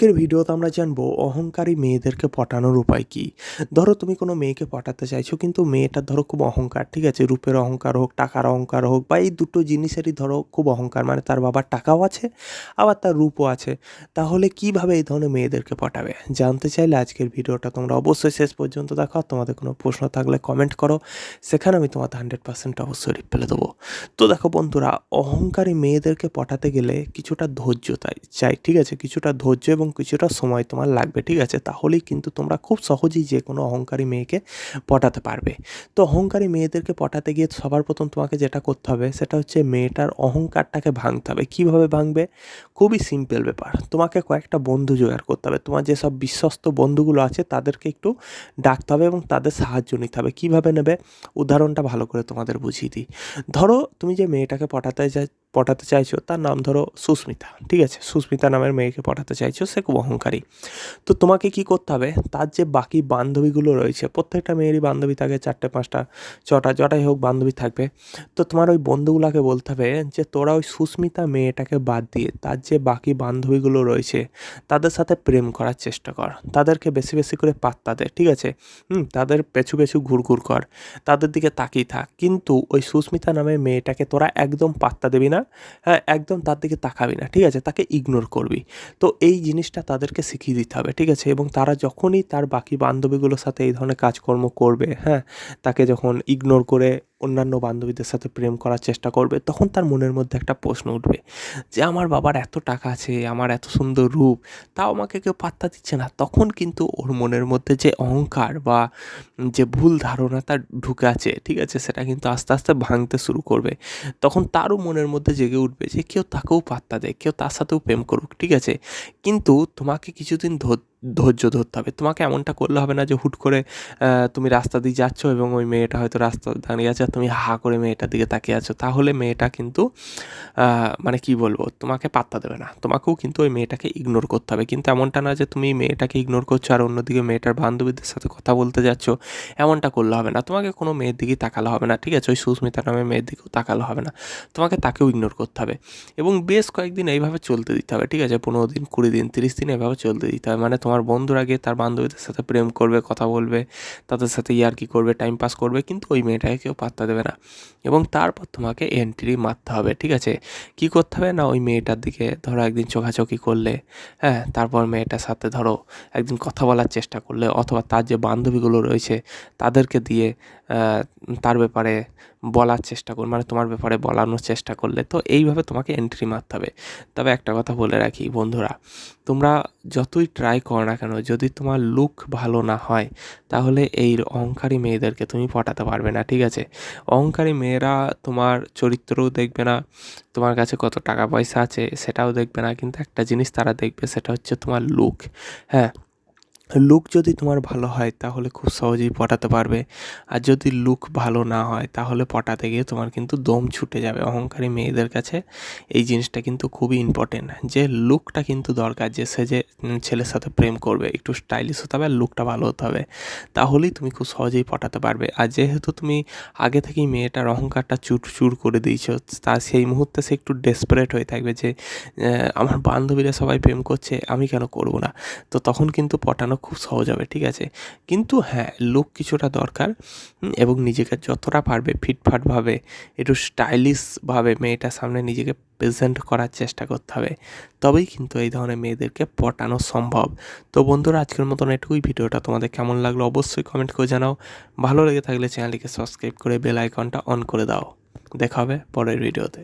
আজকের ভিডিওতে আমরা জানব অহংকারী মেয়েদেরকে পটানোর উপায় কি। ধরো তুমি কোনো মেয়েকে পটাতে চাইছো, কিন্তু মেয়েটার ধরো খুব অহংকার, ঠিক আছে? রূপের অহংকার হোক, টাকার অহংকার হোক, বা এই দুটো জিনিসেরই ধরো খুব অহংকার মানে তার বাবার টাকাও আছে, আবার তার রূপও আছে। তাহলে কীভাবে এই ধরনের মেয়েদেরকে পটাবে? জানতে চাইলে আজকের ভিডিওটা তোমরা অবশ্যই শেষ পর্যন্ত দেখো তোমাদের কোনো প্রশ্ন থাকলে কমেন্ট করো, সেখানে আমি তোমাদের হান্ড্রেড পার্সেন্ট অবশ্যই রিপ্লাই দেবো। তো দেখো বন্ধুরা, অহংকারী মেয়েদেরকে পটাতে গেলে কিছুটা ধৈর্য চাই, ঠিক আছে? কিছুটা ধৈর্য এবং কিছুটা সময় তোমার লাগবে, ঠিক আছে? তাহলেই কিন্তু তোমরা খুব সহজেই যে কোনো অহংকারী মেয়েকে পটাতে পারবে। তো অহংকারী মেয়েদেরকে পটাতে গিয়ে সবার প্রথম তোমাকে যেটা করতে হবে, সেটা হচ্ছে মেয়েটার অহংকারটাকে ভাঙতে হবে। কীভাবে ভাঙবে? খুবই সিম্পল ব্যাপার। তোমাকে কয়েকটা বন্ধু জোগাড় করতে হবে। তোমার যেসব বিশ্বস্ত বন্ধুগুলো আছে, তাদেরকে একটু ডাকতে হবে এবং তাদের সাহায্য নিতে হবে। কীভাবে নেবে? উদাহরণটা ভালো করে তোমাদের বুঝিয়ে দিই। ধরো তুমি যে মেয়েটাকে পটাতে চাই পটাতে চাইছো, তার নাম ধরো সুস্মিতা, ঠিক আছে? সুস্মিতা নামের মেয়েকে পটাতে চাইছো, সে খুব অহংকারী। তো তোমাকে কি করতে হবে? তার যে বাকি বান্ধবীগুলো রয়েছে, প্রত্যেকটা মেয়েরই বান্ধবী থাকে, চারটে, পাঁচটা, ছটা জটাই হোক বান্ধবী থাকবে। তো তোমার ওই বন্ধুগুলোকে বলতে হবে যে, তোরা ওই সুস্মিতা মেয়েটাকে বাদ দিয়ে, তার যে বাকি বান্ধবীগুলো রয়েছে, তাদের সাথে প্রেম করার চেষ্টা কর। তাদেরকে বেশি বেশি করে পাত্তা দে, ঠিক আছে? হুম, তাদের পেছু পেছু ঘুরঘুর কর। তাদের দিকে তাকিয়ে থাক। কিন্তু ওই সুস্মিতা নামের মেয়েটাকে তোরা একদম পাত্তা দিবি না। হ্যাঁ একদম তার দিকে তাকাবি না, ঠিক আছে? তাকে ইগনোর করবি। তো এই জিনিসটা তাদেরকে শিখিয়ে দিতে হবে, ঠিক আছে? এবং তারা যখনই তার বাকি বান্ধবীগুলোর সাথে এই ধরনের কাজকর্ম করবে হ্যাঁ তাকে যখন ইগনোর করে অন্যান্য বান্ধবীদের সাথে প্রেম করার চেষ্টা করবে, তখন তার মনের মধ্যে একটা প্রশ্ন উঠবে যে, আমার বাবার এত টাকা আছে, আমার এত সুন্দর রূপ, তাও আমাকে কেউ পাত্তা দিচ্ছে না? তখন কিন্তু ওর মনের মধ্যে যে অহংকার বা যে ভুল ধারণা তার ঢুকে আছে, ঠিক আছে, সেটা কিন্তু আস্তে আস্তে ভাঙতে শুরু করবে। তখন তারও মনের মধ্যে জেগে উঠবে যে, কেউ তাকেও পাত্তা দেয়, কেউ তার সাথেও প্রেম করুক, ঠিক আছে? কিন্তু তোমাকে কিছুদিন ধর ধৈর্য ধরতে হবে। তোমাকে এমনটা করলে হবে না যে হুট করে তুমি রাস্তা দিয়ে যাচ্ছ এবং ওই মেয়েটা হয়তো রাস্তা দাঁড়িয়ে আছে আর তুমি হা করে মেয়েটার দিকে তাকিয়ে আছো। তাহলে মেয়েটা কিন্তু মানে কি বলব, তোমাকে পাত্তা দেবে না। তোমাকেও কিন্তু ওই মেয়েটাকে ইগনোর করতে হবে। কিন্তু এমনটা না যে তুমি মেয়েটাকে ইগনোর করছ আর অন্যদিকে মেয়েটার বান্ধবীদের সাথে কথা বলতে যাচ্ছ, এমনটা করলে হবে না। তোমাকে কোনো মেয়ের দিকেই তাকালে হবে না, ঠিক আছে? ওই সুস্মিতা নামে মেয়ের দিকেও তাকালে হবে না। তোমাকে তাকেও ইগনোর করতে হবে এবং বেশ কয়েকদিন এইভাবে চলতে দিতে হবে, ঠিক আছে? পনেরো দিন, কুড়ি দিন, তিরিশ দিন এভাবে চলতে দিতে হবে। মানে তোমার বন্ধুরা গিয়ে তার বান্ধবীদের সাথে প্রেম করবে, কথা বলবে, তাদের সাথে ইয়ার্কি করবে টাইম পাস করবে, কিন্তু ওই মেয়েটাকে কেউ পাত্তা দেবে না। এবং তারপর তোমাকে এন্ট্রি মারতে হবে, ঠিক আছে? কি করতে হবে না ওই মেয়েটার দিকে ধরো একদিন চোখাচোখি করলে হ্যাঁ তারপর মেয়েটার সাথে ধরো একদিন কথা বলার চেষ্টা করলে, অথবা তার যে বান্ধবীগুলো রয়েছে তাদেরকে দিয়ে তার ব্যাপারে বলার চেষ্টা কর মানে তোমার ব্যাপারে বলানোর চেষ্টা করলে তো এইভাবে তোমাকে এন্ট্রি মারতে হবে। তবে একটা কথা বলে রাখি বন্ধুরা, তোমরা যতই ট্রাই করো না কেন, যদি তোমার লুক ভালো না হয়, তাহলে এই অহংকারী মেয়েদেরকে তুমি পটাতে পারবে না, ঠিক আছে? অহংকারী মেয়েরা তোমার চরিত্রও দেখবে না, তোমার কাছে কত টাকা পয়সা আছে সেটাও দেখবে না, কিন্তু একটা জিনিস তারা দেখবে, সেটা হচ্ছে তোমার লুক হ্যাঁ? লুক যদি তোমার ভালো হয়, তাহলে খুব সহজেই পটাতে পারবে। আর যদি লুক ভালো না হয়, তাহলে পটাতে গিয়ে তোমার কিন্তু দম ছুটে যাবে। অহংকারী মেয়েদের কাছে এই জিনিসটা কিন্তু খুবই ইম্পর্টেন্ট যে লুকটা কিন্তু দরকার, যে সে যে ছেলের সাথে প্রেম করবে, একটু স্টাইলিশ হতে হবে আর লুকটা ভালো হতে হবে, তাহলেই তুমি খুব সহজেই পটাতে পারবে। আর যেহেতু তুমি আগে থেকেই মেয়েটার অহংকারটা চুর চুর করে দিয়েছ, তা সেই মুহূর্তে সে একটু ডেসপারেট হয়ে থাকবে যে আমার বান্ধবীরা সবাই প্রেম করছে, আমি কেন করব না? তো তখন কিন্তু পটানো খুব সহজ হবে, ঠিক আছে? কিন্তু হ্যাঁ লুক কিছুটা দরকার এবং নিজেকে যতটা পারবে ফিটফাটভাবে একটু স্টাইলিশভাবে মেয়েটার সামনে নিজেকে প্রেজেন্ট করার চেষ্টা করতে হবে। তবেই কিন্তু এই ধরনের মেয়েদেরকে পটানো সম্ভব। তো বন্ধুরা, আজকের মতন এটুকুই। ভিডিওটা তোমাদের কেমন লাগল অবশ্যই কমেন্ট করে জানাও। ভালো লেগে থাকলে চ্যানেলটিকে সাবস্ক্রাইব করে বেল আইকনটা অন করে দাও। দেখা হবে পরের ভিডিওতে